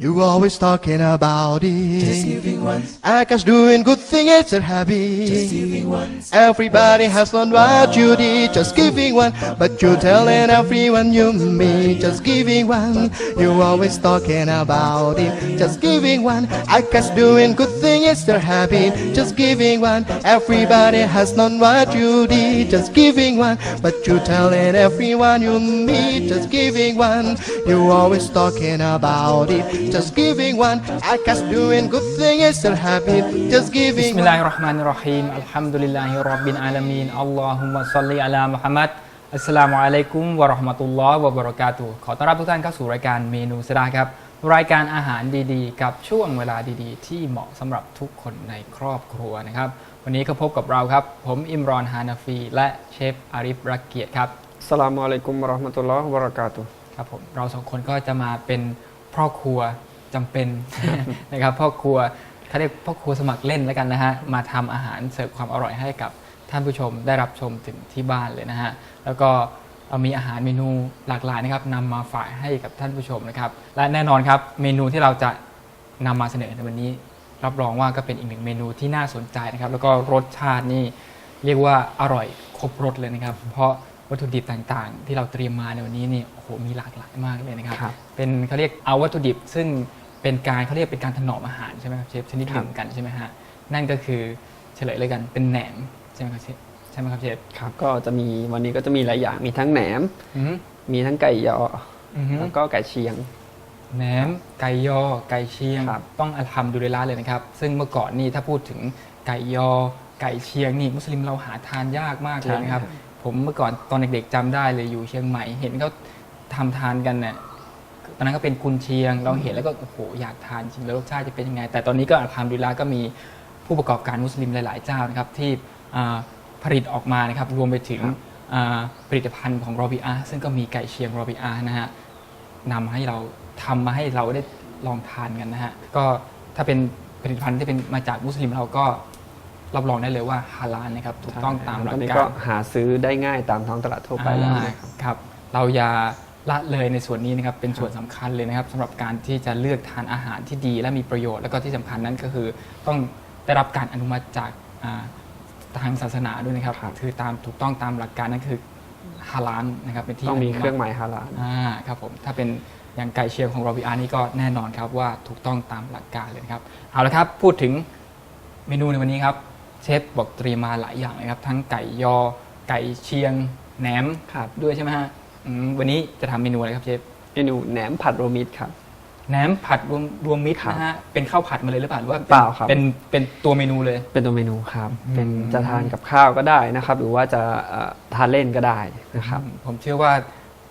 You always talking about it. Just giving one. I guess doing good thing is a habit. Just giving one. Everybody has learned what you did, just giving one. But you're telling everyone you meet, just giving one. You always talking about it, just giving one. I guess doing good thing is their habit, just giving one. Everybody has known what you did, just giving one. But you're telling everyone you meet, just giving one. You always talking about it, just giving one. I guess doing good thing is their habit, just บิ giving สมิล one. ลาฮิรเราะห์มานิรเราะฮีมอัลฮัมดุลิลลาฮิรับบิลอาลามีนอัลลอฮุมะศ็อลลิอะลามุฮัมมัดอัสสลามุอะลัยกุมวะเราะห์มะตุลลอฮ์วะบะเราะกาตุฮ์ขอต้อนรับทุกท่านเข้าสู่รายการเมนูสดาครับ รายการอาหารดีๆ กับช่วงเวลาดีๆ ที่เหมาะสำหรับทุกคนในครอบครัวนะครับ วันนี้ก็พบกับเราครับ ผมอิมรอนฮานาฟี และเชฟอาริฟรักเกียรติครับสลามอะลัยกุมวะเราะห์มะตุลลอฮ์วะบะเราะกาตุฮ์ ครับผมเราสองคนก็จะมาเป็น พ่อครัวจำเป็นนะครับพ่อครัวเขาเรียกพ่อครัวสมัครเล่นแล้วกันนะฮะมาทำอาหารเสิร์ฟความอร่อยให้กับท่านผู้ชมได้รับชมถึงที่บ้านเลยนะฮะแล้วก็เรามีอาหารเมนูหลากหลายนะครับนำมาฝากให้กับท่านผู้ชมนะครับ และแน่นอนครับเมนูที่เราจะนำมาเสนอในวันนี้ รับรองว่าก็เป็นอีกหนึ่งเมนูที่น่าสนใจนะครับ แล้วก็รสชาตินี่เรียกว่าอร่อยครบรสเลยนะครับ เพราะวัตถุดิบต่างๆ ที่เราเตรียมมาในวันนี้นี่โอ้โหมีหลากหลายมากเลยนะครับครับ เป็นเขาเรียกเอาวัตถุดิบ ซึ่งเป็นการเขาเรียกเป็นการถนอมอาหารใช่ไหมครับเชฟชนิดหนึ่งกันใช่ไหมฮะนั่นก็คือเฉลยเลยกันเป็นแหนมใช่ไหมครับเชฟใช่ไหมครับเชฟครับก็จะมีวันนี้ก็จะมีหลายอย่างมีทั้งแหนม อือฮึมีทั้งไก่ยออือฮึ แล้วก็ไก่เชียง แหนมไก่ยอ ไก่เชียง ครับต้องอัลฮัมดุลิลละห์เลยนะครับ ซึ่งเมื่อก่อนนี่ถ้าพูดถึงไก่ยอ ไก่เชียงนี่มุสลิมเราหาทานยากมากเลยนะครับผมเมื่อก่อนตอนเด็กๆจำได้เลยอยู่เชียงใหม่ เห็นเขาทำทานกันเนี่ย ตอนนั้นก็เป็นกุนเชียง เราเห็นแล้วก็โอ้โหอยากทานจริงแล้วรสชาติจะเป็นยังไง แต่ตอนนี้ก็อัลฮัมดุลิลละห์ก็มีผู้ประกอบการมุสลิมหลาย ๆ เจ้านะครับที่อ่าผลิตออกมานะครับรวมไปถึงอ่าผลิตภัณฑ์ของโรบิอาซึ่งก็มีไก่เชียงโรบิอานะฮะนำมาให้เราทำมาให้เราได้ลองทานกันนะฮะก็ถ้าเป็นผลิตภัณฑ์ที่เป็นมาจากมุสลิมเราก็รับรองได้เลยว่าฮาลาลนะครับถูกต้องตามหลัตกอนนี้กาก็รหาซื้อได้ง่ายตามท้องตลาดทั่วไปแล้วอ่าครับ เราอย่า ละเลยในส่วนนี้นะครับเป็นส่วนสำคัญเลยนะครับสำหรับการที่จะเลือกทานอาหารที่ดีและมีประโยชน์ แล้วก็ที่สำคัญนั้นก็คือต้องได้รับการอนุมัติจากอ่าทางศาสนาด้วยนะครับครับคือตามถูกต้องตามหลักการนั่นคือฮาลาลนะครับเป็นที่ต้องมีนุตเครื่องหมายฮาลาลอ่าครับผมถ้าเป็นอย่างไก่เชียงของโรบิอานี่ก็แน่นอนครับว่าถูกต้องตามหลักการเลยนะครับเอาละครับพูดถึงเมนูในวันนี้ครับเชฟบอกเตรียมมาหลายอย่างเลยครับ ทั้งไก่ยอไก่เชียงแหนมครับด้วยใช่ไหมฮะ อืมวันนี้จะทำเมนูอะไรครับเชฟเมนูแหนมผัดโรวมมิตรครับ แหนมผัดรวมรวมมิตรครับนะฮะเป็นข้าวผัดมาเลยหรือเปล่าหรือว่าเปล่าครับ เป็นเป็นตัวเมนูเลย เป็นตัวเมนูครับ อืม เป็นจะทานกับข้าวก็ได้นะครับ หรือว่าจะเอ่อทานเล่นก็ได้นะครับ ผมเชื่อว่า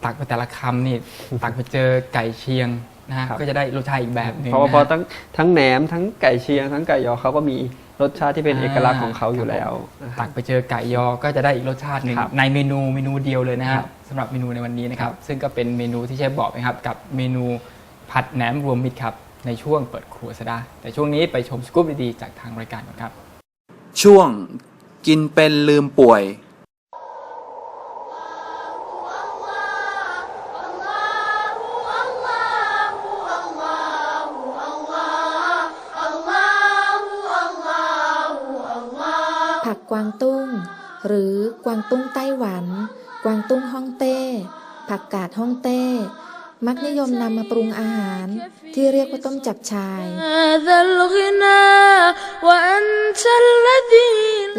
ตักไปแต่ละคำนี่ตักไปเจอไก่เชียงนะฮะครับ ก็จะได้รสชาติอีกแบบหนึ่งเพราะว่านะพอฮะทั้งทั้งแหนมทั้งไก่เชียงทั้งไก่ยอเขาก็มี รสชาติที่เป็นอ่าเอกลักษณ์ของเขาอยู่แล้วนะคตัรับกไปเจอไก่ยอก็จะได้อีกรสชาติหนึ่งครับในเมนูเมนูเดียวเลยนะคฮะรับสำหรับเมนูในวันนี้นะครับครับ ซึ่งก็เป็นเมนูที่เชฟบอกนะครับ กับเมนูผัดแหนมรวมมิตรครับ ในช่วงเปิดครัวซะได้แต่ช่วงนี้ไปชมสกู๊ปดีๆจากทางรายการก่อนครับ ช่วงกินเป็นลืมป่วย กวางตุ้ง หรือกวางตุ้งไต้หวัน กวางตุ้งฮ่องเต้ ผักกาดฮ่องเต้ มักนิยมนำมาปรุงอาหาร ที่เรียกว่าต้มจับชาย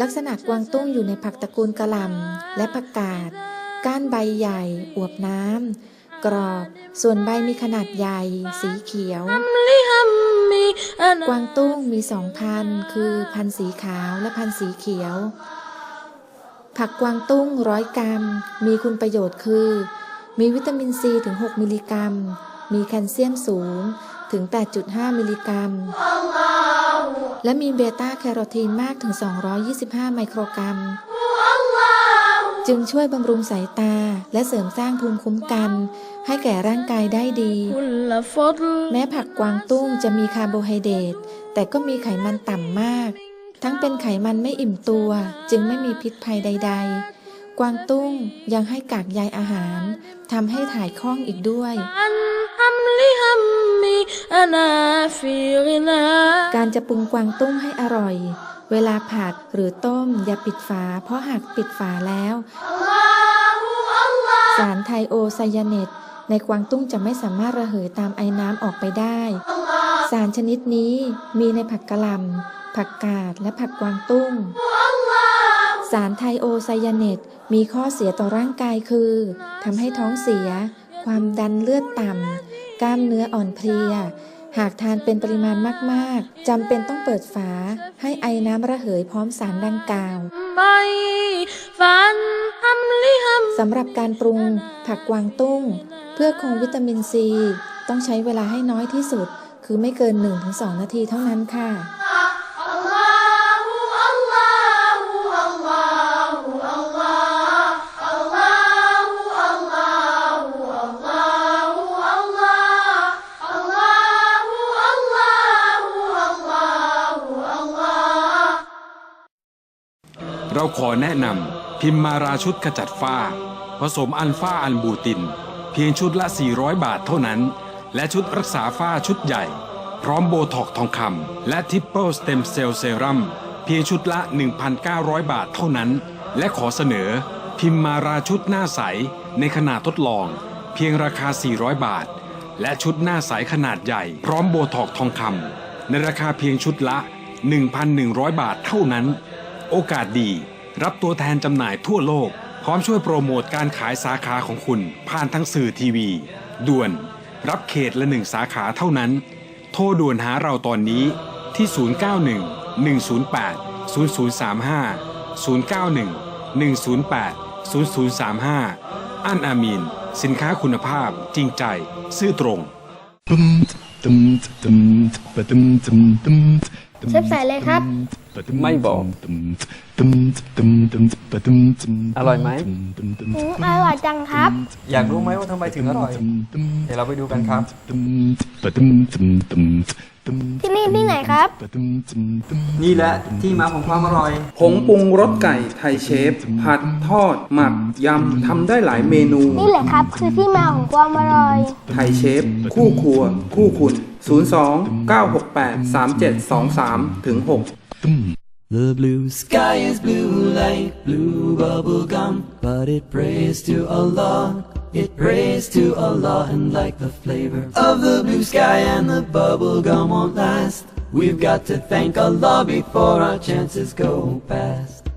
ลักษณะกวางตุ้งอยู่ในผักตระกูลกระลำและผักกาด ก้านใบใหญ่ อวบน้ำกรอบ ส่วนใบมีขนาดใหญ่ สีเขียว กวางตุ้งมีสองพันคือพันสีขาวและพันสีเขียว ผักกวางตุ้งร้อยกรัม มีคุณประโยชน์คือ มีวิตามินซีถึง 6 มิลลิกรัม มีแคลเซียมสูงถึง 8.5 มิลลิกรัม และมีเบต้าแคโรทีนมากถึง 225 ไมโครกรัม จึงช่วยบำรุงสายตา และเสริมสร้างภูมิคุ้มกัน ให้แก่ร่างกายได้ดี แม้ผักกวางตุ้งจะมีคาร์โบไฮเดรตแต่ก็มีไขมันต่ำมาก ทั้งเป็นไขมันไม่อิ่มตัว จึงไม่มีพิษภัยใด ๆ กวางตุ้งยังให้กากใยอาหารทำให้ถ่ายคล่องอีกด้วย การจะปรุงกวางตุ้งให้อร่อย เวลาผัดหรือต้มอย่าปิดฝา เพราะหากปิดฝาแล้ว สารไทโอไซยาเนตในกวางตุ้งจะไม่สามารถระเหยตามไอ้น้ำออกไปได้ สารชนิดนี้มีในผักกะหล่ำผักกาดและผักกวางตุ้ง สารไทโอไซยาเนตมีข้อเสียต่อร่างกายคือทำให้ท้องเสีย ความดันเลือดต่ำกล้ามเนื้ออ่อนเพลีย หากทานเป็นปริมาณมากๆ จำเป็นต้องเปิดฝา ให้ไอน้ำระเหยพร้อมสารดังกล่าวสำหรับการปรุง ผักกวางตุ้ง เพื่อคงวิตามินซี ต้องใช้เวลาให้น้อยที่สุด คือไม่เกิน 1-2 นาทีเท่านั้นค่ะ เราขอแนะนำพิมมาราชุดขจัดฝ้า ผสมอัลฟาอันบูติน เพียงชุดละ 400 บาทเท่านั้น และชุดรักษาฝ้าชุดใหญ่ พร้อมโบท็อกทองคำและทิปเปิลสเต็มเซลล์เซรั่มเพียงชุดละ 1,900 บาทเท่านั้น และขอเสนอ พิมมาราชุดหน้าใสในขนาดทดลอง เพียงราคา 400 บาท และชุดหน้าใสขนาดใหญ่ พร้อมโบท็อกทองคำในราคาเพียงชุดละ 1,100 บาทเท่านั้น โอกาสดี รับตัวแทนจำหน่ายทั่วโลก พร้อมช่วยโปรโมทการขายสาขาของคุณ ผ่านทั้งสื่อทีวี ด่วน รับเขตละหนึ่งสาขาเท่านั้น โทรด่วนหาเราตอนนี้ที่ 091 108 0035 091 108 0035 อันอามีน สินค้าคุณภาพจริงใจ ซื่อตรง เชฟใส่เลยครับ ไม่บอกอร่อยไหม อืมอร่อยจังครับ อยากรู้ไหมว่าทำไมถึงอร่อย เดี๋ยวเราไปดูกันครับ ที่นี่ที่ไหนครับ นี่แหละที่มาของความอร่อย ผงปรุงรสไก่ไทยเชฟ ผัดทอด หมัก ยำ ทำได้หลายเมนู นี่แหละครับ คือที่มาของความอร่อย ไทยเชฟ คู่ครัว คู่คุณ 02 968 3723ถึง6 The blue sky is blue like blue bubble gum, but it prays to Allah. It prays to Allah and like the flavor of the blue sky and the bubble gum won't last. We've got to thank Allah before our chances go past.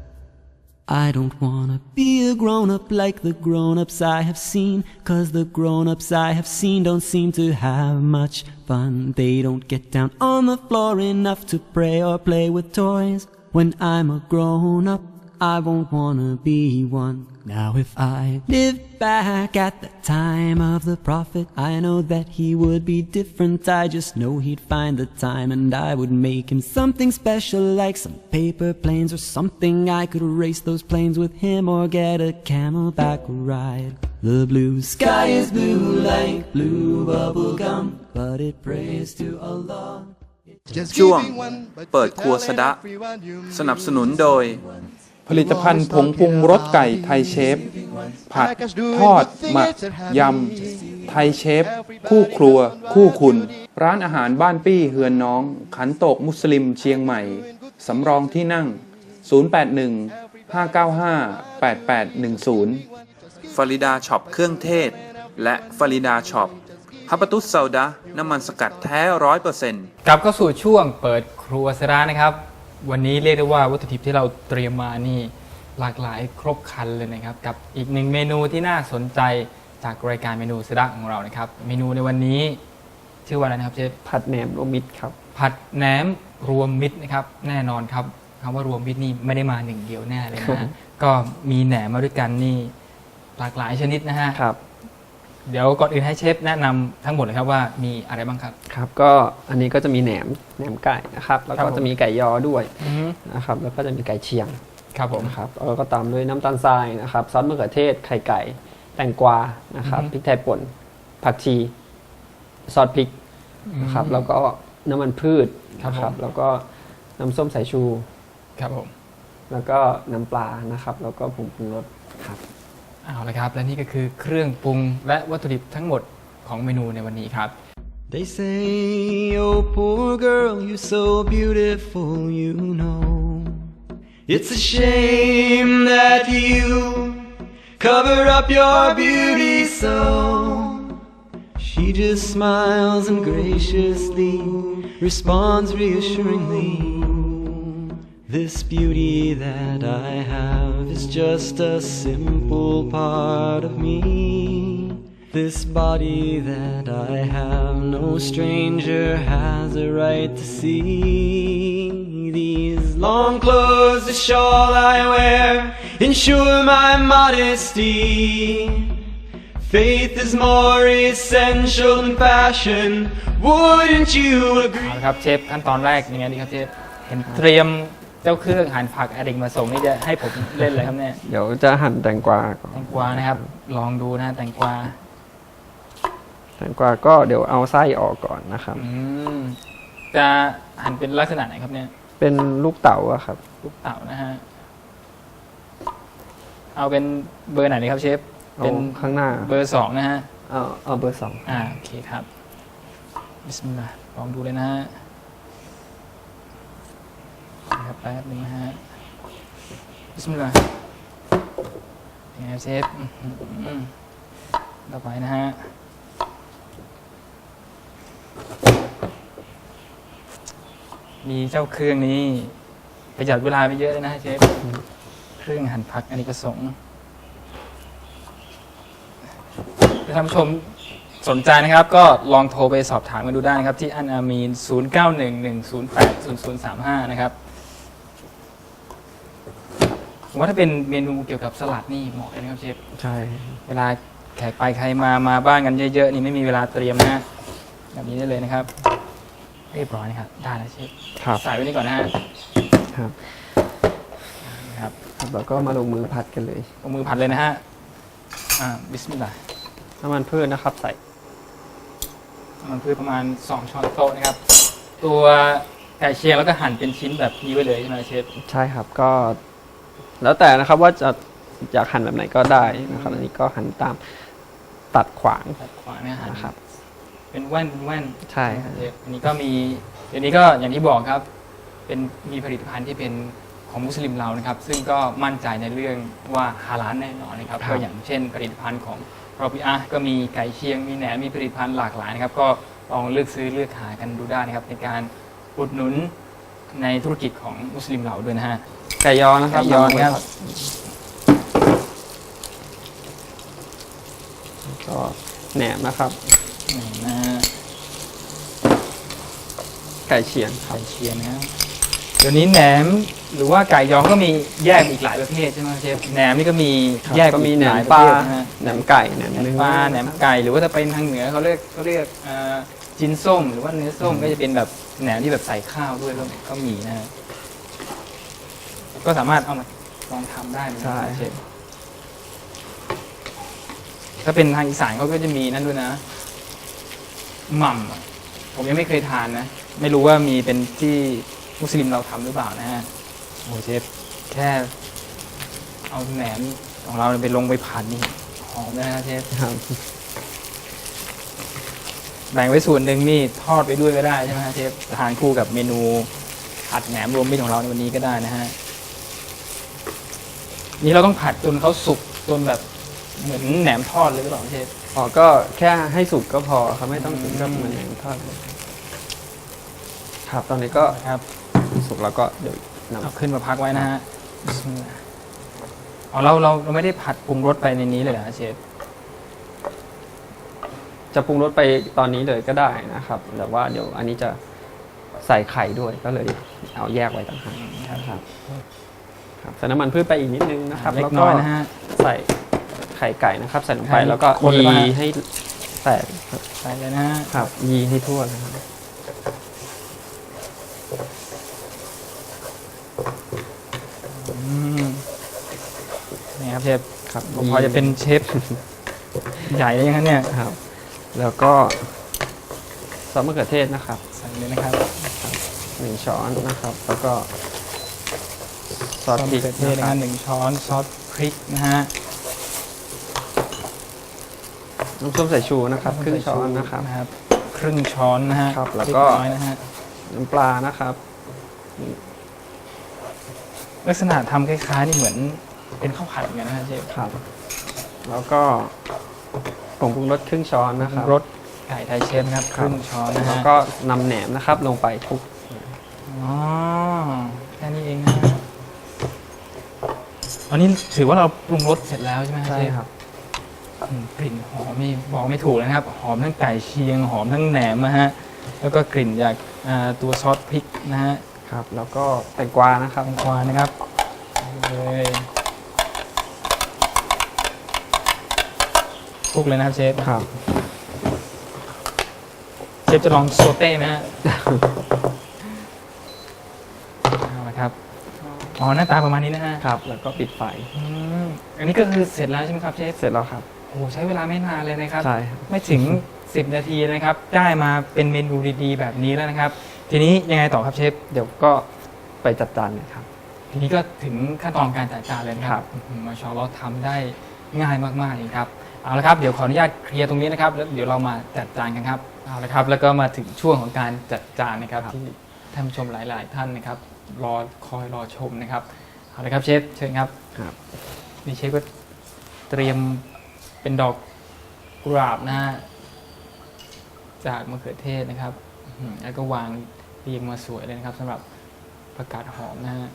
I don't wanna be a grown up like the grown ups I have seen. Cause the grown ups I have seen don't seem to have much fun. They don't get down on the floor enough to pray or play with toys. When I'm a grown up, I won't wanna be one. Now if I live back at the time of the prophet, I know that he would be different. I just know he'd find the time and I would make him something special like some paper planes or something. I could race those planes with him or get a camelback ride. The blue sky is blue like blue bubble gum, but it prays to Allah. ช่วงเปิดครัวสะดะ สนับสนุนโดย ผลิตภัณฑ์ผงปรุงรสไก่ไทยเชฟ ผัด ทอด หมัก ยำ ไทยเชฟ คู่ครัว คู่คุณ ร้านอาหารบ้านปี้เฮือนน้อง ขันโตกมุสลิมเชียงใหม่ สำรองที่นั่ง 081 595 8810ฟาริดาช็อปเครื่องเทศ และฟาริดาช็อปฮับปะตุสเซาดะน้ำมันสกัดแท้ร้อยเปอร์เซ็นต์กลับเข้าสู่ช่วงเปิดครัวสร้านนะครับ วันนี้เรียกได้ว่าวัตถุดิบที่เราเตรียมมานี่หลากหลายครบครันเลยนะครับ กับอีกหนึ่งเมนูที่น่าสนใจจากรายการเมนูสระของเรานะครับ เมนูในวันนี้ชื่อว่าอะไรนะครับเชฟผัดแหนมโรวมมิตรครับ ผัดแหนมรวมมิตรนะครับ แน่นอนครับคำว่ารวมมิตรนี่ไม่ได้มาหนึ่งเดียวแน่เลยนะฮะก็มีแหนมมาด้วยกันนี่หลากหลายชนิดนะฮะครับ เดี๋ยวก่อนอื่นให้เชฟแนะนำทั้งหมดเลยครับว่ามีอะไรบ้างครับ ครับก็อันนี้ก็จะมีแหนมแหนมไก่นะครับ แล้วครัก็บผม จะมีไก่ยอด้วยอือฮึนะครับ แล้วก็จะมีไก่เชียงครับผม นะครับแล้วก็ตามด้วยน้ำตาลทรายนะครับซอสมะเขือเทศไข่ไก่แตงกวานะครับอือฮึ พริกไทยป่นผักชีซอสพริกนะครับ แล้วก็น้ำมันพืชครับนะผมแล้วก็น้ำส้มสายชู ครับผม แล้วก็น้ำปลานะครับ แล้วก็ผงปรุงรสครับ เอาละครับ และนี่ก็คือเครื่องปรุงและวัตถุดิบทั้งหมดของเมนูในวันนี้ครับ They say, oh poor girl, you're so beautiful, you know. It's a shame that you cover up your beauty so. She just smiles and graciously responds reassuringly. This beauty that I have is just a simple part of me. This body that I have, no stranger has a right to see. These long clothes, the shawl I wear, ensure my modesty. Faith is more essential than fashion, wouldn't you agree? เอาละครับเชฟขั้นตอนแรกยังไงดีครับเชฟเห็นเตรียม เจ้าเครื่องหั่นผักอดิกมาส่งนี่จะให้ผมเล่นเลยครับเนี่ยเดี๋ยวจะหั่นแตงกวาก่อนแตงกวานะครับ ลองดูนะแตงกวาแตงกวาก็เดี๋ยวเอาไส้ออกก่อนนะครับอืมจะหั่นเป็นลักษณะไหนครับเนี่ย เป็นลูกเต๋าอะครับ ลูกเต่านะฮะเอาเป็นเบอร์ไหนดีครับเชฟเอาเป็นข้างหน้า เบอร์สองนะฮะเอาเอาเบอร์สองอ่าโอเคครับบิสมิลลาห์ลองดูเลยนะฮะ นะครับแป๊บนึงนะฮะบิสมิลลาห์นี่ครับเชฟต่อไปนะฮะมีเจ้าเครื่องนี้ประหยัดเวลาไปเยอะเลยนะเชฟเครื่องหั่นผักอันนี้ก็สงส์ท่านผู้ชมสนใจนะครับ ก็ลองโทรไปสอบถามกันดูได้นะครับ ที่อันอามีน 0911080035 นะครับ ผมว่าถ้าเป็นเมนูเกี่ยวกับสลัดนี่เหมาะเลยนะครับเชฟ ใช่ เวลาแขกไปใครมา มาบ้านกันเยอะๆนี่ไม่มีเวลาเตรียมนะฮะแบบนี้ได้เลยนะครับ เรียบร้อยนะครับ ได้แล้วเชฟครับ ใส่ไว้นี่ก่อนนะฮะครับนะครับครับแล้วก็มาลงมือผัดกันเลย เอามือผัดเลยนะฮะ อ่า บิสมิลลาห์น้ำมันพืชนะครับใส่ มันคือประมาณ 2 ช้อนโต๊ะนะครับ ตัวไก่เชียงแล้วก็หั่นเป็นชิ้นแบบนี้ไว้เลยใช่ไหมเชฟ ใช่ครับ ก็ แล้วแต่นะครับว่าจะอยากหั่นแบบไหนก็ได้นะครับอันนี้ก็หั่นตามตัดขวางตัดขวางเนี่ยหั่นนะครับ เป็นแว่นเป็นแว่นใช่ครับเชฟอันนี้ก็มีเดี๋ยวนี้ก็อย่างที่บอกครับ เป็นมีผลิตภัณฑ์ที่เป็นของมุสลิมเรานะครับ ซึ่งก็มั่นใจในเรื่องว่าฮาลาลแน่นอนนะครับครับก็อย่างเช่น ผลิตภัณฑ์ของรอบิอาก็มีไก่เชียง มีแหนมมีผลิตภัณฑ์หลากหลายนะครับ ก็ลองเลือกซื้อเลือกหากันดูได้นะครับ ในการอุดหนุนในธุรกิจของมุสลิมเราด้วยนะฮะ ไก่ยอนะครับไก่ยอนะครับก็แหนมนะครับนี่นะฮะไก่เฉียงครัไก่บเชียงนะครับเดี๋ยวนี้แหนมหรือว่าไก่ยองก็มีแยกอีกหลายประเภทใช่ไหมเชฟแหนมนี่ก็มีแยกก็มีอีแหนลมยปลาระเภทนะฮะแหนมไก่ แหนมแหนมเนื้อปลาแหนมไก่หรือว่าถ้าเป็นทางเหนือเขาเรียกเขาเรียกเอ่อจินส้ม หรือว่าเนื้อส้มก็จะเป็นแบบแหนมที่แบบใส่ข้าวด้วยก็ก็มีนะฮะ ก็สามารถเอามาลองทำได้นะใช่ เชฟถ้าเป็นทางอีสานเขาก็จะมีนั่นด้วยนะหม่ำอะผมยังไม่เคยทานนะ ไม่รู้ว่ามีเป็นที่มุสลิมเราทำหรือเปล่านะฮะ โอ้เชฟแค่เอาแหนมของเราไปลงไปผัดนี่หอมเลยนะเชฟครับแบ่งไว้ส่วนหนึ่งนี่ทอดไปด้วยก็ได้ใช่ไหมฮะเชฟทานคู่กับเมนูผัดแหนมรวมมิตรของเราในวันนี้ก็ได้นะฮะ นี่เราต้องผัดจนเขาสุกจนแบบเหมือนแหนมทอดเลยหรือเปล่าเชฟ อ๋อก็แค่ให้สุกก็พอครับไม่ต้องถึงกับเหมือนแหนมทอดเลยครับตอนนี้ก็ครับ สุกแล้วก็เดี๋ยวเอานำขึ้นมาพักไว้นะฮะบิสมิลลาห์อ๋อเราเราเราไม่ได้ผัดปรุงรสไปในนี้เลยเหรอฮะเชฟ จะปรุงรสไปตอนนี้เลยก็ได้นะครับ แต่ว่าเดี๋ยวอันนี้จะใส่ไข่ด้วยก็เลยเอาแยกไว้ต่างหากครับ ครับใส่น้ำมันพืชไปอีกนิดนึงนะครับเล็แล้กวน้ก็อยนะฮะ ใส่ไข่ไก่นะครับ ใส่ลงไปไข่แล้วก็คนเลยยีป่ะฮะ ให้แตกครับใส่เลยนะฮะครับยีให้ทั่วนะครับอืมนี่ครับเชฟครับผมพอจะเป็นเชฟ ใหญ่เลยยังเนี่ย ครับ แล้วก็ซอสมะเขือเทศนะครับใส่เลยนะครับหนึ่งช้อนนะครับ แล้วก็ ซอสพริกมะเอเนะครับหนึ่งช้อนซอสพริกนะฮะน้ำส้มสายชูนะครับครึ่งช้อนนะครับ ครึ่งช้อนนะฮะครับแล้วก็น้ำปลานะครับ ลักษณะทำคล้ายๆนี่เหมือนเป็นข้าวผัดเหมือนกันนะฮะเชฟครับ แล้วก็ผงปรุงรสครึ่งช้อนนะครับรสไก่ไทยเชฟครับครึ่งช้อนนะแล้วก็นำแหนมนะครับลงไปทุกอ๋อ อันนี้ถือว่าเราปรุงรสเสร็จแล้วใช่ไหมฮะใช่เชฟครับอืมกลิ่นหอมนี่บอกไม่ถูกเลยนะครับ หอมทั้งไก่เชียง หอมทั้งแหนมนะฮะ แล้วก็กลิ่นจากอ่าตัวซอสพริกนะฮะครับ แล้วก็แตงกวานะครับ แตงกวานะครับเลยคลุกเลยนะครับเชฟ ครับ เชฟจะลองโซเต้ไหมฮะ เอาละครับ อ๋อหน้าตาประมาณนี้นะฮะครับ แล้วก็ปิดไฟอืมอันนี้ก็คือเสร็จแล้วใช่ไหมครับเชฟเสร็จแล้วครับโอ้โหใช้เวลาไม่นานเลยนะครับ ใช่ครับ ไม่ถึง 10 นาทีนะครับ ได้มาเป็นเมนูดีๆ แบบนี้แล้วนะครับ ทีนี้ยังไงต่อครับเชฟ เดี๋ยวก็ไปจัดจานเลยครับ ทีนี้ก็ถึงขั้นตอนการจัดจานเลยนะคครัรับบอื้อหือมาชอเราทำได้ง่ายมากๆเลยครับ เอาละครับ เดี๋ยวขออนุญาตเคลียร์ตรงนี้นะครับแล้วเดี๋ยวเรามาจัดจานกันครับ เอาละครับ แล้วก็มาถึงช่วงของการจัดจานนะครับที่ท่านผู้ชมหลาย ๆ ท่านนะครับ รอคอยรอชมนะครับเอาละครับเชฟเชิญครับครับนี่เชฟก็เตรียมเป็นดอกกุหลาบนะฮะจากมะเขือเทศนะครับอื้อหือแล้วก็วางเรียงมาสวยเลยนะครับสำหรับผักกาดหอมนะฮะ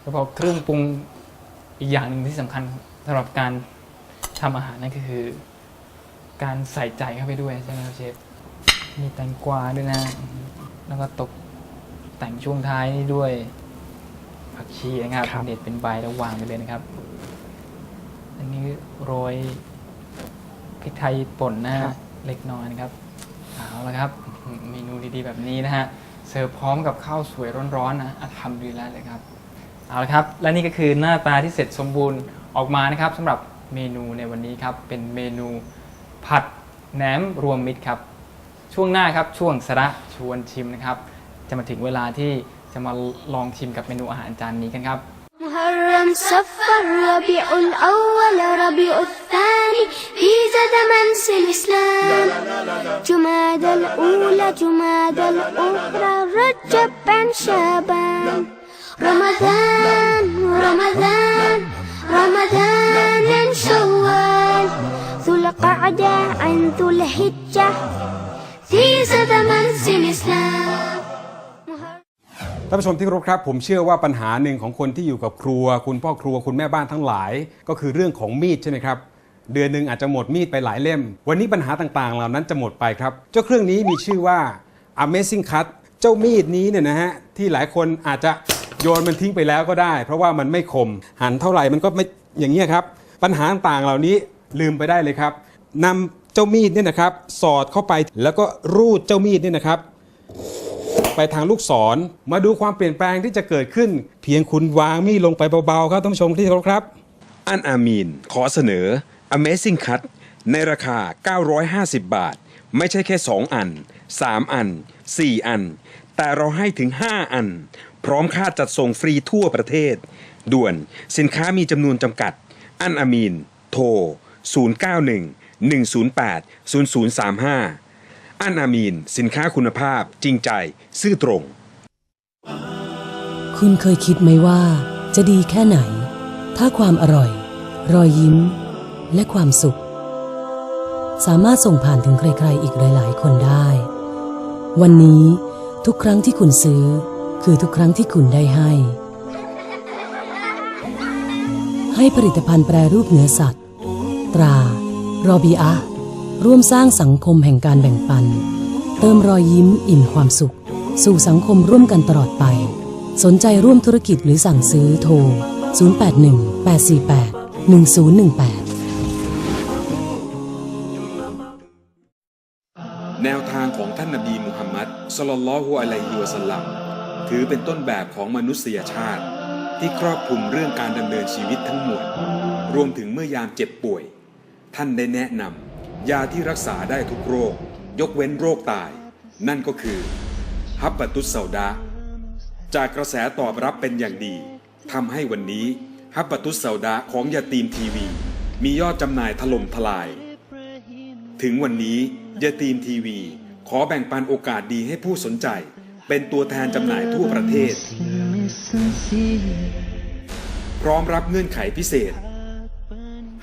แล้วพอเครื่องปรุงอีกอย่างหนึ่งที่สำคัญสำหรับการทำอาหารนั่นก็คือ การใส่ใจเข้าไปด้วยใช่ไหมครับเชฟมีแตงกวาด้วยนะ แล้วก็ตกแต่งช่วงท้ายนี่ด้วยผักชีนะครับครับ เด็ดเป็นใบแล้ววางไปเลยนะครับ อันนี้โรยพริกไทยป่นนะฮะเล็กน้อยนะครับเอาละครับอื้อหือเมนูดีๆแบบนี้นะฮะเสิร์ฟพร้อมกับข้าวสวยร้อนๆนะอัลฮัมดุลิลละเลยครับ เอาละครับ และนี่ก็คือหน้าตาที่เสร็จสมบูรณ์ออกมานะครับสำหรับเมนูในวันนี้ครับ เป็นเมนูผัดแหนมรวมมิตรครับ ช่วงหน้าครับช่วงสาระชวนชิมนะครับ จะมาถึงเวลาที่จะมาลองชิมกับเมนูอาหารจานนี้กันครับ محرم صفر ربيع الأول ربيع الثاني في زاد منس الإسلام جماد الأولى جماد الأخرى رجب عن شعبان رمضان رمضان رمضان عن شوال ذو القعدة عن ذو الحجة ท่านผู้ชมที่เคารพครับ ผมเชื่อว่าปัญหาหนึ่งของคนที่อยู่กับครัว คุณพ่อครัวคุณแม่บ้านทั้งหลาย ก็คือเรื่องของมีดใช่ไหมครับ เดือนหนึ่งอาจจะหมดมีดไปหลายเล่ม วันนี้ปัญหาต่างๆ เหล่านั้นจะหมดไปครับ เจ้าเครื่องนี้มีชื่อว่า Amazing Cut เจ้ามีดนี้เนี่ยนะฮะที่หลายคนอาจจะโยนมันทิ้งไปแล้วก็ได้ เพราะว่ามันไม่คมหันเท่าไหร่มันก็ไม่อย่างเงี้ยครับปัญหาต่างๆเหล่านี้ลืมไปได้เลยครับนำ เจ้ามีดเนี่ยนะครับ สอดเข้าไปแล้วก็รูดเจ้ามีดเนี่ยนะครับ ไปทางลูกศรมาดูความเปลี่ยนแปลงที่จะเกิดขึ้น เพียงคุณวางมีดลงไปเบาๆครับท่านผู้ชมที่เคารพครับ อันอามีนขอเสนอ Amazing Cut ในราคา 950 บาท ไม่ใช่แค่ 2 อัน 3 อัน 4 อัน แต่เราให้ถึง 5 อัน พร้อมค่าจัดส่งฟรีทั่วประเทศ ด่วนสินค้ามีจำนวนจำกัด อันอามีน โทร 091 108 0035 อันอามีน สินค้าคุณภาพจริงใจ ซื่อตรง คุณเคยคิดไหมว่า จะดีแค่ไหน ถ้าความอร่อย รอยยิ้ม และความสุข สามารถส่งผ่านถึงใครๆ อีกหลาย ๆ คนได้ วันนี้ทุกครั้งที่คุณซื้อ คือทุกครั้งที่คุณได้ให้ ให้ผลิตภัณฑ์แปรรูปเนื้อสัตว์ ตรา รอบีอะร่วมสร้างสังคมแห่งการแบ่งปัน เติมรอยยิ้มอิ่มความสุข สู่สังคมร่วมกันตลอดไป สนใจร่วมธุรกิจหรือสั่งซื้อโทร 081 848 1018แนวทางของท่านนบีมุฮัมมัดสลลัลลฮุอะลัยฮิวะสัลลัมถือเป็นต้นแบบของมนุษยชาติ ที่ครอบคลุมเรื่องการดำเนินชีวิตทั้งหมด รวมถึงเมื่อยามเจ็บป่วย ท่านได้แนะนำยาที่รักษาได้ทุกโรค ยกเว้นโรคตาย นั่นก็คือฮับปะตุสเซาดาจากกระแสตอบรับเป็นอย่างดีทำให้วันนี้ฮับปะตุสเซาดาของยาตีมทีวี มียอดจำหน่ายถล่มทลาย ถึงวันนี้ยาตีมทีวี ขอแบ่งปันโอกาสดีให้ผู้สนใจ เป็นตัวแทนจำหน่ายทั่วประเทศ พร้อมรับเงื่อนไขพิเศษ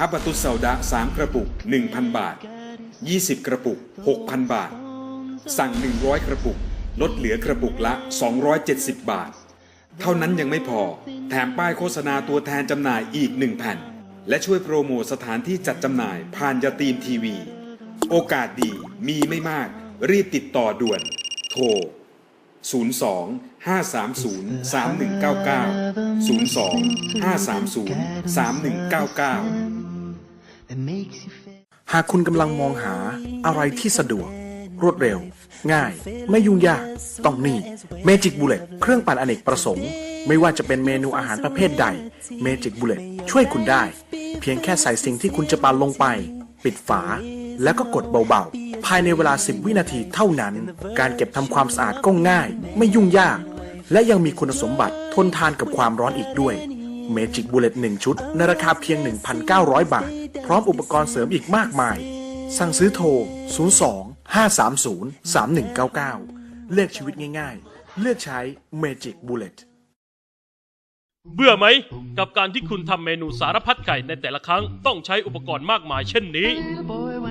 ฮับบัตุสเซาดะ3กระปุก 1,000 บาท 20 กระปุก 6,000 บาท สั่ง 100 กระปุก ลดเหลือกระปุกละ 270 บาท เท่านั้นยังไม่พอ แถมป้ายโฆษณาตัวแทนจำหน่ายอีก 1 แผ่น และช่วยโปรโมทสถานที่จัดจำหน่ายผ่านยาตีมทีวี โอกาสดีมีไม่มาก รีบติดต่อด่วน โทร 02 530 3199 02 530 3199 หากคุณกำลังมองหาอะไรที่สะดวก รวดเร็ว ง่าย ไม่ยุ่งยาก ต้องนี่ Magic Bullet เครื่องปั่นอเนกประสงค์ ไม่ว่าจะเป็นเมนูอาหารประเภทใด Magic Bullet ช่วยคุณได้ เพียงแค่ใส่สิ่งที่คุณจะปั่นลงไป ปิดฝา แล้วก็กดเบาๆ ภายในเวลา 10 วินาทีเท่านั้น การเก็บทำความสะอาดก็ง่าย ไม่ยุ่งยาก และยังมีคุณสมบัติทนทานกับความร้อนอีกด้วย Magic Bullet 1 ชุดในราคาเพียง 1,900 บาท พร้อมอุปกรณ์เสริมอีกมากมาย สั่งซื้อโทร 02 530 3199 เลือกชีวิตง่ายๆ เลือกใช้ Magic Bullet เบื่อไหม กับการที่คุณทำเมนูสารพัดไก่ในแต่ละครั้งต้องใช้อุปกรณ์มากมายเช่นนี้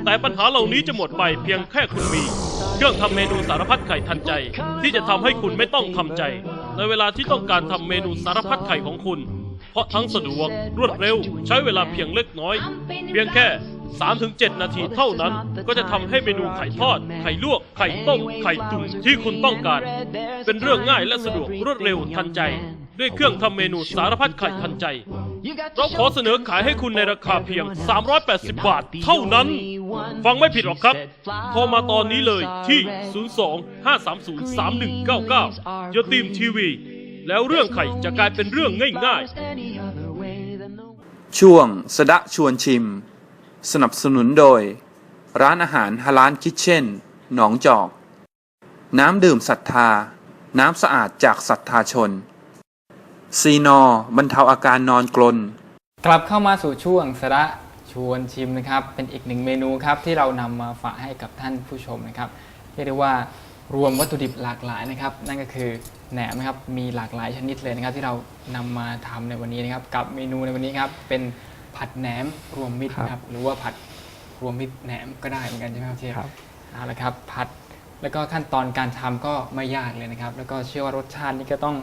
แต่ปัญหาเหล่านี้จะหมดไปเพียงแค่คุณมี เครื่องทำเมนูสารพัดไข่ทันใจ ที่จะทำให้คุณไม่ต้องทำใจ ในเวลาที่ต้องการทำเมนูสารพัดไข่ของคุณ ราะทั้งสะดวกรวดเร็ว ใช้เวลาเพียงเล็กน้อย เพียงแค่ 3-7 นาทีเท่านั้น ก็จะทำให้เมนูไข่ทอด ไข่ลวก ไข่ต้ม ไข่ตุ๋นที่คุณต้องการ เป็นเรื่องง่ายและสะดวกรวดเร็วทันใจ ด้วยเครื่องทำเมนูสารพัดไข่ทันใจ เราขอเสนอขายให้คุณในราคาเพียง 380 บาทเท่านั้น ฟังไม่ผิดหรอกครับ โทรมาตอนนี้เลยที่ 02 530 3199ยาตีมทีวี แล้วเรื่องไข่จะกลายเป็นเรื่องง่ายๆ ช่วงสดะชวนชิม สนับสนุนโดย ร้านอาหารฮาลานคิทเช่น หนองจอก น้ำดื่มศรัทธา น้ำสะอาดจากศรัทธาชน ซีนอบรรเทาอาการนอนกลน กลับเข้ามาสู่ช่วงสาระชวนชิมนะครับ เป็นอีกหนึ่งเมนูครับที่เรานำมาฝากให้กับท่านผู้ชมนะครับเรียกได้ว่า รวมวัตถุดิบหลากหลายนะครับ นั่นก็คือแหนมนะครับมีหลากหลายชนิดเลยนะครับ ที่เรานำมาทำในวันนี้นะครับ กับเมนูในวันนี้ครับเป็นผัดแหนมรวมมิตรนะครับหรือว่าผัดรวมมิตรแหนมก็ได้เหมือนกันใช่ไหมครับเชฟครับ เอาละครับผัดแล้วก็ขั้นตอนการทำก็ไม่ยากเลยนะครับ แล้วก็เชื่อว่ารสชาตินี่ก็ต้อง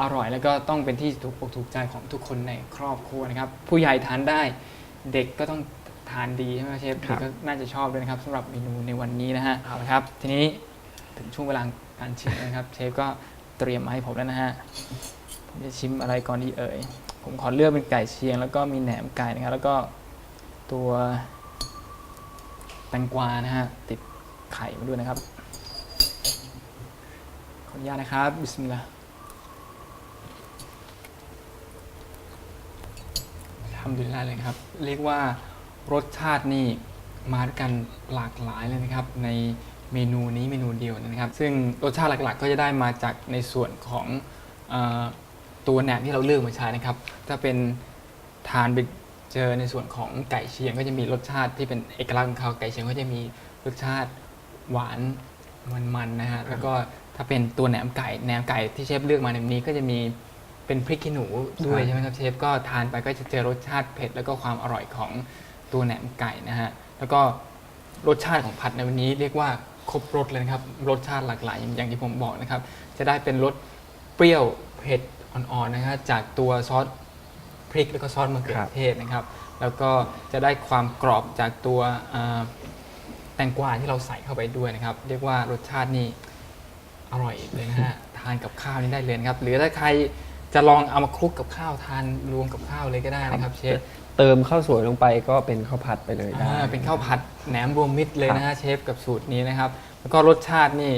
อร่อย แล้วก็ต้องเป็นที่ถูกอกถูกใจของทุกคนในครอบครัวนะครับ ผู้ใหญ่ทานได้ เด็กก็ต้องทานดีใช่ไหมเชฟครัเด็กบก็น่าจะชอบด้วยนะครับสำหรับเมนูในวันนี้นะฮะเอาละครับ ทีนี้ ถึงช่วงเวลาการชิมนะครับ เชฟก็เตรียมมาให้ผมแล้วนะฮะ ผมจะชิมอะไรก่อนดีเอ่ย ผมขอเลือกเป็นไก่เชียง แล้วก็มีแหนมไก่นะครับ แล้วก็ตัวแตงกวานะฮะ ติดไข่มาด้วยนะครับ ขออนุญาตนะครับ บิสมิลลาห์ทำดุลิลลาเลยครับ เรียกว่ารสชาตินี่มาด้วยกันหลากหลายเลยนะครับ ใน เมนูนี้เมนูเดียวนะครับ ซึ่งรสชาติหลักๆ ก็จะได้มาจากในส่วนของเออตัวแหนมที่เราเลือกมาใช้นะครับ ถ้าเป็นทานไปเจอในส่วนของไก่เชียงก็จะมีรสชาติที่เป็นเอกลักษณ์ของเขาไก่เชียงก็จะมีรสชาติหวานมันๆนะฮะแล้วก็ถ้าเป็นตัวแหนมไก่แหนมไก่ที่เชฟเลือกมาในวันนี้ก็จะมีเป็นพริกขี้หนูด้วยใช่ใช่ไหมครับเชฟก็ทานไปก็จะเจอรสชาติเผ็ดแล้วก็ความอร่อยของตัวแหนมไก่นะฮะแล้วก็รสชาติของผัดในวันนี้เรียกว่า ครบรสเลยนะครับ รสชาติหลากหลาย อย่างที่ผมบอกนะครับ จะได้เป็นรสเปรี้ยวเผ็ดอ่อนๆนะครับจากตัวซอสพริกแล้วก็ซอสมะเขือเทศนะครับ แล้วก็จะได้ความกรอบจากตัวแตงกวาที่เราใส่เข้าไปด้วยนะครับ เรียกว่ารสชาตินี่อร่อยเลยนะฮะทานกับข้าวนี่ได้เลยนะครับ หรือถ้าใครจะลองเอามาคลุกกับข้าวทานรวมกับข้าวเลยก็ได้นะครับ เชฟ เติมข้าวสวยลงไปก็เป็นข้าวผัดไปเลยได้อ่าเป็นข้าวผัดแหนมรวมมิตรเลยนะฮะเชฟกับสูตรนี้นะครับ แล้วก็รสชาตินี่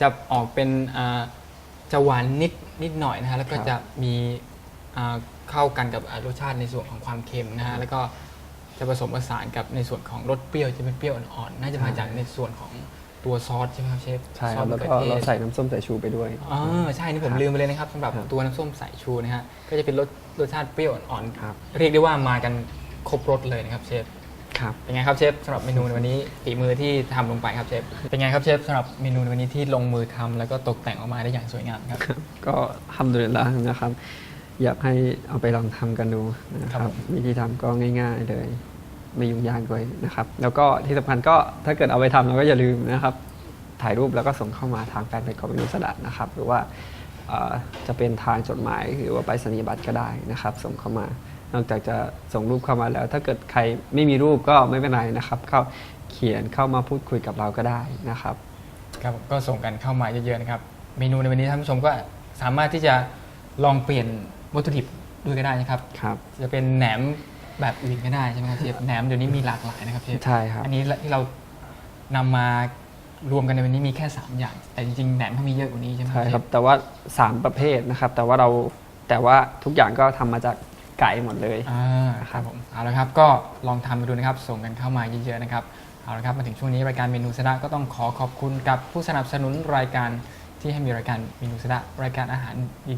จะออกเป็นอ่าจะหวานนิดนิดหน่อยนะฮะแล้วก็ครับจะมีอ่าเข้ากันกับอ่ารสชาติในส่วนของความเค็มนะฮะแล้วก็จะผสมผสานกับในส่วนของรสเปรี้ยวจะเป็นเปรี้ยวอ่อนๆน่าจะมาจากในส่วนของ ตัวซอสใช่ไหมครับเชฟใช่คซรัอบสแล้วมะก็ขือทศ เราใส่น้ำส้มสายชูไปด้วยอ๋อใช่นี่ผมครับลืมไปเลยนะครับสำหรับครับตัวน้ำส้มสายชูนะฮะก็จะเป็นรสรสชาติเปรี้ยวอ่อนครับ ๆเรียกได้ว่ามากันครบรสเลยนะครับเชฟครับ เป็นไงครับเชฟสำหรับเมนูในวันนี้ฝีมือที่ทำลงไปครับเชฟเป็นไงครับเชฟสำหรับเมนูในวันนี้ที่ลงมือทำแล้วก็ตกแต่งออกมาได้อย่างสวยงามครับ ก็ทำดูแล้วนะครับ อยากให้เอาไปลองทำกันดูนะคครัรับบผมวิธีทำก็ง่าย ๆเลย ไม่ยุ่งยากด้วยนะครับ แล้วก็ที่สำคัญก็ถ้าเกิดเอาไปทำเราก็อย่าลืมนะครับ ถ่ายรูปแล้วก็ส่งเข้ามาทางแฟนเพจของเมนูสดัดนะครับ หรือว่าเอ่อจะเป็นทางจดหมายหรือว่าไปสนียบัตรก็ได้นะครับ ส่งเข้ามานอกจากจะส่งรูปเข้ามาแล้ว ถ้าเกิดใครไม่มีรูปก็ไม่เป็นไรนะครับ เข้าเขียนเข้ามาพูดคุยกับเราก็ได้นะครับครับผมก็ส่งกันเข้ามาเยอะๆนะครับ เมนูในวันนี้ท่านผู้ชมก็สามารถที่จะลองเปลี่ยนวัตถุดิบด้วยก็ได้นะครับครับ จะเป็นแหนม แบบอื่นก็ได้ใช่ไหมครับเชฟแหนมเดี๋ยวนี้มีหลากหลายนะครับเชฟใช่ครับอันนี้ที่เรานำมารวมกันในวันนี้มีแค่ 3 อย่าง แต่จริงๆแหนมเขามีเยอะกว่านี้ใช่ไหมใช่ครับเชฟแต่ว่า3ประเภทนะครับ แต่ว่าเราแต่ว่าทุกอย่างก็ทำมาจากไก่หมดเลย อ่าครับผมเอาละครับก็ลองทำกันดูนะครับส่งกันเข้ามาเยอะๆนะครับเอาละครับมาถึงช่วงนี้รายการเมนูสดะก็ต้องขอขอบคุณกับผู้สนับสนุนรายการที่ให้มีรายการเมนูสดะรายการอาหาร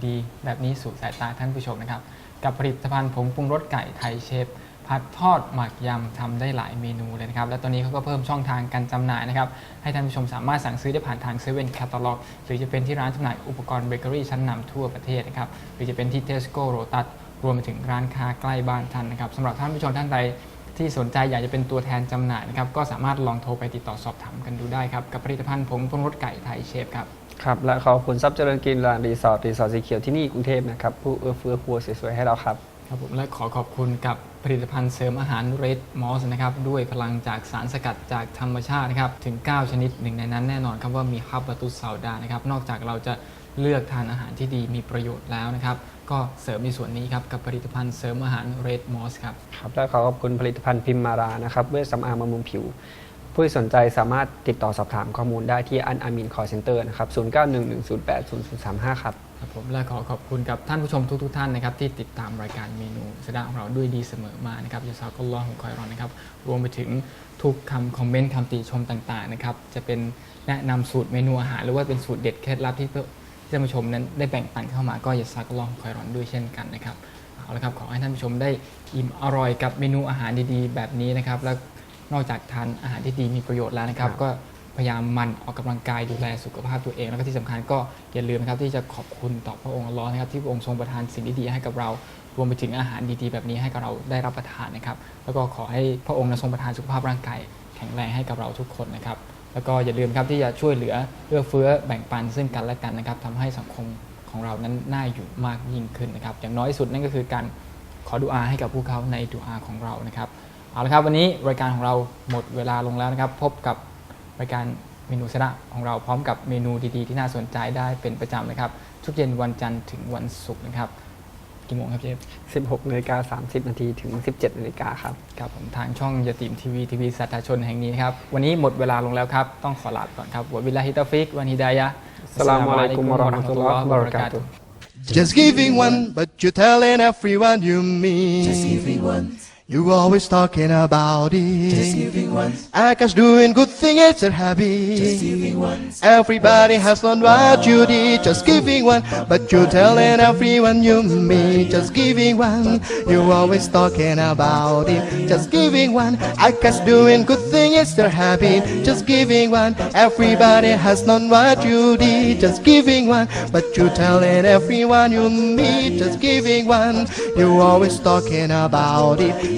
ดีๆ แบบนี้สู่สายตาท่านผู้ชมนะครับ กับผลิตภัณฑ์ผงปรุงรสไก่ไทยเชฟผัดทอดหมักยำทำได้หลายเมนูเลยนะครับ และตอนนี้เขาก็เพิ่มช่องทางการจำหน่ายนะครับ ให้ท่านผู้ชมสามารถสั่งซื้อได้ผ่านทางเซเว่นแคตตาล็อกหรือจะเป็นที่ร้านจำหน่ายอุปกรณ์เบเกอรี่ชั้นนำทั่วประเทศนะครับ หรือจะเป็นที่เทสโก้โรตัสรวมไปถึงร้านค้าใกล้บ้านท่านนะครับสำหรับท่านผู้ชมท่านใดที่สนใจอยากจะเป็นตัวแทนจำหน่ายนะครับก็สามารถลองโทรไปติดต่อสอบถามกันดูได้ครับกับผลิตภัณฑ์ผงปรุงรสไก่ไทยเชฟครับ ครับ และขอบคุณทรัพย์เจริญกินร้านรีสอร์ทรีสอร์ทสีเขียวที่นี่กรุงเทพนะครับ ผู้เอื้อเฟื้อครัวสวยๆให้เราครับ ครับผมและขอขอบคุณกับผลิตภัณฑ์เสริมอาหารเรดมอสนะครับ ด้วยพลังจากสารสกัดจากธรรมชาตินะครับ ถึง 9 ชนิดหนึ่งในนั้นแน่นอนครับว่ามีฮับบาตุสซาวดานะครับ นอกจากเราจะเลือกทานอาหารที่ดีมีประโยชน์แล้วนะครับ ก็เสริมในส่วนนี้ครับ กับผลิตภัณฑ์เสริมอาหารเรดมอสครับ ครับและขอขอบคุณผลิตภัณฑ์พิมมารานะครับเวชสำอางบำรุงผิว ผู้ที่สนใจสามารถติดต่อสอบถามข้อมูลได้ที่อันอามินคอร์เซนเตอร์นะครับ 0911080035 ครับ ครับผมและขอขอบคุณกับท่านผู้ชมทุกๆท่านนะครับที่ติดตามรายการเมนูสดาของเราด้วยดีเสมอมานะครับยาซาก็ลอของคอยรอนนะครับ รวมไปถึงทุกคำคอมเมนต์คำติชมต่างๆนะครับ จะเป็นแนะนำสูตรเมนูอาหาร หรือว่าเป็นสูตรเด็ดเคล็ดลับที่ที่ท่านผู้ชมนั้นได้แบ่งปันเข้ามาก็ยาซาก็ลอของคอยรอนด้วยเช่นกันนะครับเอาละครับขอให้ท่านผู้ชมได้อิ่มอร่อยกับเมนูอาหารดีๆ แบบนี้นะครับ แล้ว นอกจากทานอาหารที่ดีมีประโยชน์แล้วนะครับ ก็พยายามหมันออกกำลังกายดูแลสุขภาพตัวเอง แล้วก็ที่สำคัญก็อย่าลืมนะครับที่จะขอบคุณต่อพระองค์อัลเลอฮ์นะครับที่พระองค์ทรงประทานสิ่งดีๆให้กับเรารวมไปถึงอาหารดีๆ แบบนี้ให้กับเราได้รับประทานนะครับ แล้วก็ขอให้พระองค์ทรงประทานสุขภาพร่างกายแข็งแรงให้กับเราทุกคนนะครับ แล้วก็อย่าลืมครับที่จะช่วยเหลือเอื้อเฟื้อแบ่งปันซึ่งกันและกันนะครับทำให้สังคมของเรานั้นน่าอยู่มากยิ่งขึ้นนะครับ อย่างน้อยสุดนั่นก็คือการขอดุอาให้กับพวกเขาในดุอาของเรานะครับ เอาละครับวันนี้รายการของเราหมดเวลาลงแล้วนะครับ พบกับรายการเมนูสระของเราพร้อมกับเมนูดีๆ ที่น่าสนใจได้เป็นประจำนะครับ ทุกเย็นวันจันทร์ถึงวันศุกร์นะครับกี่โมงครับเชฟ16นาฬิกา30นาทีถึง 17นาฬิกาครับครับผมทางช่องยาติมทีวีทีวีสัตชนแห่งนี้นะครับ วันนี้หมดเวลาลงแล้วครับ ต้องขอลาไปก่อนครับวะบิลลาฮิตาฟิกวันฮิดายะอัสสลามุอะลัยกุมวะเราะห์มะตุลลอฮ์วะบะเราะกาตุฮ์ Just giving one, but you're telling everyone you meet. Just giving once. You always talking about it. Just giving once. I guess doing good thing it's a habit. Just giving once. Everybody has done what you did. Just giving one, but you're telling everyone you meet. Just giving one. You always talking about it. Just giving one. I guess doing good thing is their habit. Just giving one. Everybody has done what you did. Just giving one, but you're telling everyone you meet. Just giving one. You always talking about it.